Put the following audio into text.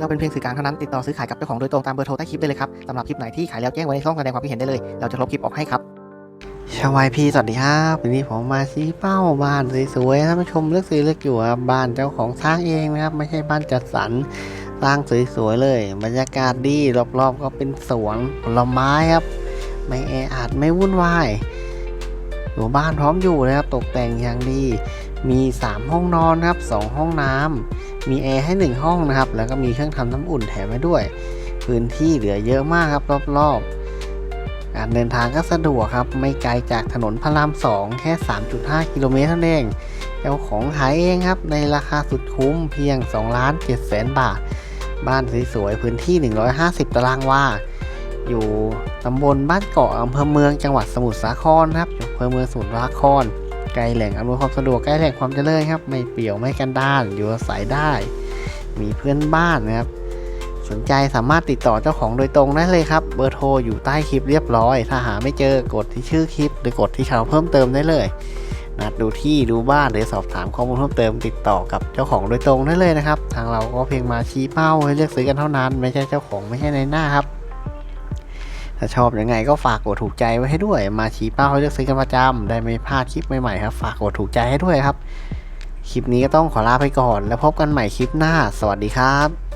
เราเป็นเพียงสื่อกลางเท่านั้นติดต่อซื้อขายกับเจ้าของโดยตรงตามเบอร์โทรใต้คลิปได้เลยครับสำหรับคลิปไหนที่ขายแล้วแจ้งไว้ในช่องแสดงความคิดเห็นได้เลย เราจะลบคลิปออกให้ครับชาวายพีสวัสดีครับวันนี้ผมมาชี้เป้าบ้านสวยๆท่านผู้ชมเลือกซื้อเลือกอยู่ครับบ้านเจ้าของสร้างเองนะครับ ไม่ใช่บ้านจัดสรรสร้างสวยๆเลย บรรยากาศดีรอบๆ ก็เป็นสวนผลไม้ครับ ไม่แออัดไม่วุ่นวายอยู่บ้านพร้อมอยู่นะครับตกแต่งอย่างดี มี 3 ห้องนอนครับ2ห้องน้ำมีแอร์ให้ 1 ห้องนะครับ แล้วก็มีเครื่องทำน้ำอุ่นแถมไว้ด้วย พื้นที่เหลือเยอะมากครับรอบๆ การเดินทางก็สะดวกครับ ไม่ไกลจากถนนพระราม 2 แค่ 3.5 กิโลเมตรเท่านั้นเองเจ้าของขายเองครับ ในราคาสุดคุ้มเพียง2ล้าน7แสนบาท บ้านสวยๆพื้นที่ 150 ตารางวาอยู่ตำบลบ้านเกาะอำเภอเมืองจังหวัดสมุทรสาครครับอยู่อำเภอเมืองสมุทรสาคร ใกล้แหล่งอำนวยความสะดวกใกล้แหล่งความเจริญครับไม่เปี่ยวไม่กันด้านอยู่อาศัยได้ มีเพื่อนบ้านนะครับ สนใจสามารถติดต่อเจ้าของโดยตรงได้เลยครับ เบอร์โทรอยู่ใต้คลิปเรียบร้อย ถ้าหาไม่เจอกดที่ชื่อคลิป หรือกดที่เขาเพิ่มเติมได้เลยนัดดูที่ดูบ้านหรือสอบถามข้อมูลเพิ่มเติมติดต่อกับเจ้าของโดยตรงได้เลยนะครับ ทางเราก็เพียงมาชี้เป้าให้เลือกซื้อกันเท่านั้น ไม่ใช่เจ้าของไม่ใช่ในหน้าครับ ถ้าชอบยังไงก็ฝากกดถูกใจไว้ให้ด้วย มาชี้เป้าให้เลือกซื้อกันประจำได้ไม่พลาดคลิปใหม่ๆครับ ฝากกดถูกใจให้ด้วยครับ คลิปนี้ก็ต้องขอลาไปก่อน แล้วพบกันใหม่คลิปหน้า สวัสดีครับ